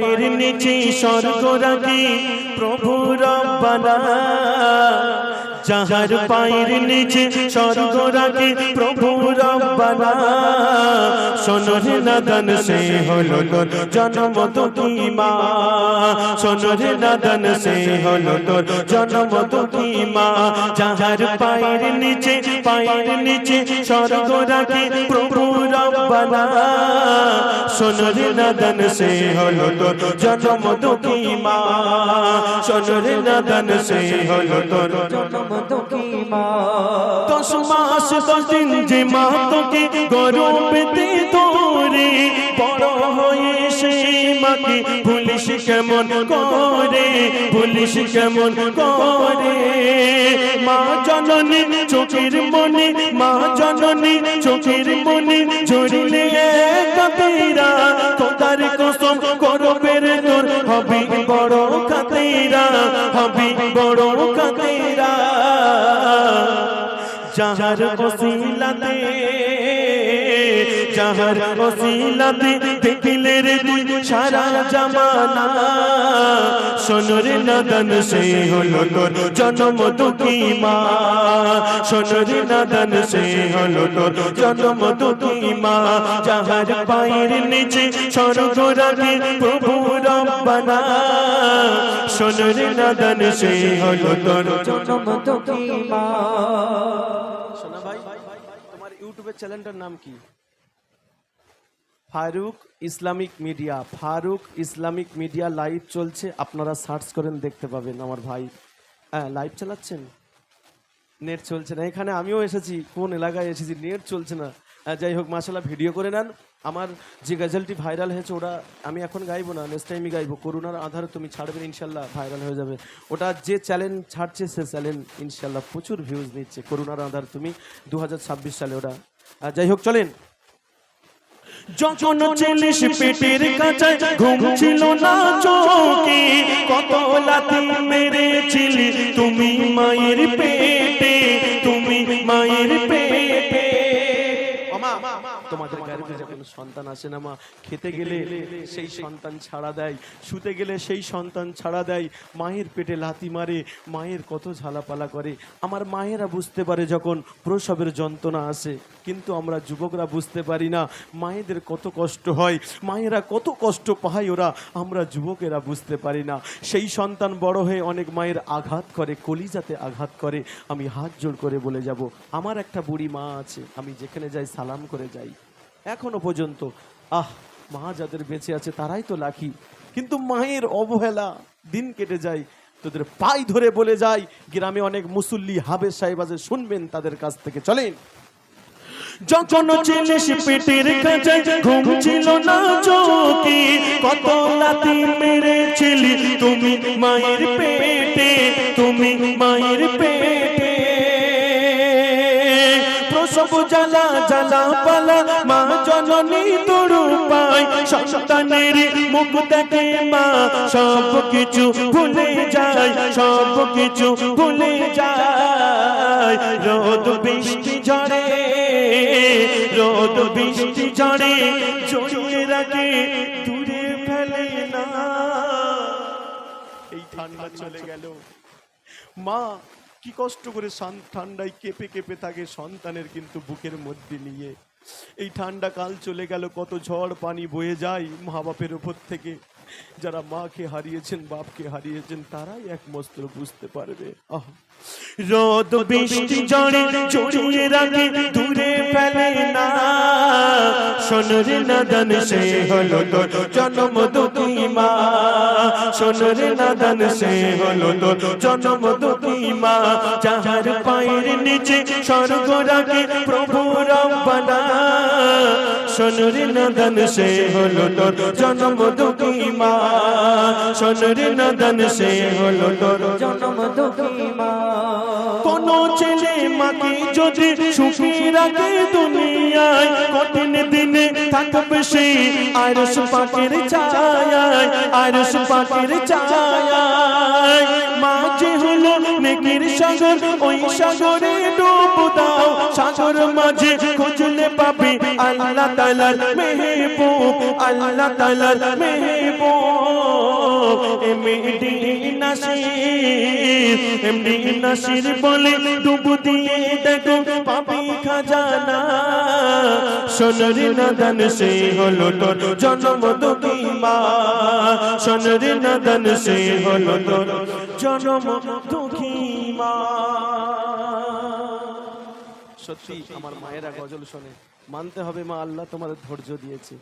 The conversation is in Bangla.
পায়ের নিচে স্বর্গ রাখি প্রভু রব্বানা। যাহার পায়ের নিচে স্বর্গ রাখি প্রভু রব্বানা। সোনরে নাদন সে হলো তোর জন্ম দুঃখী মা সোনরে নাদন সে হলো তোর জন্ম দুঃখী মা যাহার পায়ের নিচে পায়ের নিচে স্বর্গ রাখি প্রভু রব্বানা। সোনরে নাদন সে হলো তোর জন্ম দুঃখী মা সোনরে নাদন সে হলো তোর জন্ম দশ মাস দশ দিন যে মা তোকে গরবেতে ধরে বড় হয়ে সেই মাকে ভুলিস কেমন করে ভুলিস কেমন করে? মা জননী চোখের মনে মা জননী চোখের মনে ঝরিলে কাতেরা হবি বড় কাতেরা হবি বড় কাতেরা যাহার ওসিলাতে যাহার ওসিলাতে দেখিলে রে তুই সারা জামানা। সোনরে নাদন সে হলো তোর জন্ম দুঃখী মা। সোনরে সে হলো তোর জন্ম মা, যাহার পায়ের নিচে স্বর্গ রাখে প্রভু রব্বানা। সোনরে সে হলো তোর জন্ম মা। সোনা ভাই, তোমার ইউটিউবের চ্যানেলটার নাম কি? Faruk Islamic media. Faruk Islamic media live চলছে, আপনারা সার্চ করেন, দেখতে পাবেন আমার ভাই। হ্যাঁ লাইভ চালাচ্ছেন? নেট চলছে না। এখানে আমিও এসেছি, কোন এলাকায় এসেছি, নেট চলছে না। যাই হোক মাসাল্লাহ ভিডিও করে নেন। আমার যে গজলটি ভাইরাল হয়েছে, ওটা আমি এখন গাইবো না নেক্সট টাইমই গাইবো। করোনার আধার তুমি ছাড়বে ইনশাল্লাহ ভাইরাল হয়ে যাবে। ওটা যে চ্যালেঞ্জ ছাড়ছে, সে চ্যালেঞ্জ ইনশাল্লাহ প্রচুর ভিউজ নিচ্ছে। করোনার আধার তুমি দু হাজার ছাব্বিশ সালে ওটা। যাই হোক, চলেন। যখন চলিস পেটের কাছে ঘুম ছিল না চোখে কত লাথি মেরেছিলি তুমি মায়ের পেটে তুমি মায়ের পেটে। ওমা, তোমাদের গাড়িতে যখন সন্তান আসে না মা খেতে গেলে সেই সন্তান ছাড়া দেয় শুতে গেলে সেই সন্তান ছাড়া দেয় মায়ের পেটে লাথি মারে মায়ের কত ঝালাপালা করে। আমার মায়েরা বুঝতে পারে যখন প্রসবের যন্ত্রণা আসে কিন্তু আমরা যুবকরা বুঝতে পারি না মায়েদের কত কষ্ট হয় মায়েরা কত কষ্ট পায় ওরা আমরা যুবকেরা বুঝতে পারি না। সেই সন্তান বড় হয়ে অনেক মায়ের আঘাত করে কলিজাতে আঘাত করে আমি হাত জোড় করে বলে যাব আমার একটা বুড়ি মা আছে আমি যেখানে যাই সালাম করে যাই। এখনও পর্যন্ত। আহ, মা যাদের বেঁচে আছে তারাই তো লাখি। কিন্তু মায়ের অবহেলা, দিন কেটে যায়, তোদের পাই ধরে বলে যায়। গ্রামে অনেক মুসল্লি হাবের সাহেব আছে, শুনবেন তাদের কাছ থেকে, চলেন। যখন ছেলিস পেটের কাছে, ঘুম ছিল না চোখে, কত লাথি মেরেছিলি। তুমি মায়ের পেটে, তুমি মায়ের পেটে জ্বালা জ্বালা পালা, মা জননী তরু পাই সন্তানের মুখ দেখে মা সব কিছু ভুলে যায়, সব কিছু ভুলে যায়। রোদ বৃষ্টি ঝড়ে, রোদ বৃষ্টি ঝড়ে জড়িয়ে রাখে, দূরে ফেলে না। এই ঠান্ডা চলে গেল। মা কি কষ্ট করে ঠান্ডায় কেঁপে কেঁপে থাকে সন্তানের কিন্তু বুকের মধ্যে নিয়ে। এই ঠান্ডা কাল চলে গেল, কত ঝড় পানি বয়ে যায় মা বাপের ওপর থেকে। যারা মাকে হারিয়েছেন, বাপকে হারিয়েছেন, তারাই একমাত্র বুঝতে পারবে। রোদ বৃষ্টি জড়ে জড়িয়ে রাখে, দূরে ফেলে না। সোনরে নাদন সে হলো তোর জন্ম দুঃখী মা। সোনরে নাদন সে হলো তোর জন্ম দুঃখী মা, যাহার পায়ের নিচে স্বর্গ রাখে প্রভু রব্বানা। সোনরে নাদন সে হলো তোর জন্ম দুঃখী মা, সোনরে নাদন সে হলো তোর জন্ম দুঃখী মা। কোন ছেলে মাকে যদি সুখী রাখে দুনিয়ায়, কঠিন দিনে থাকবে সে আরস পাখির ছায়ায় আরস পাখির ছায়ায় মা যে হলো নেকির সাগর, ওই সাগরে ডুব দাও। সাগর মাঝে খুঁজলে পাবে আল্লাহ তালার মেহবুব, আল্লাহ তালার মেহবুব। এমডি নাসির এমডি নাসির বলে ডুবু দিয়ে দেখো পাপি খাজানা। সোনার নাদান হলো তোর জন্ম দুঃখী মা সোনার নদন সে হলো তোর জনম দুঃখী মা। সত্যি, আমার মায়েরা গজল শোনে। মানতে হবে মা, আল্লাহ তোমাদের ধৈর্য দিয়েছে।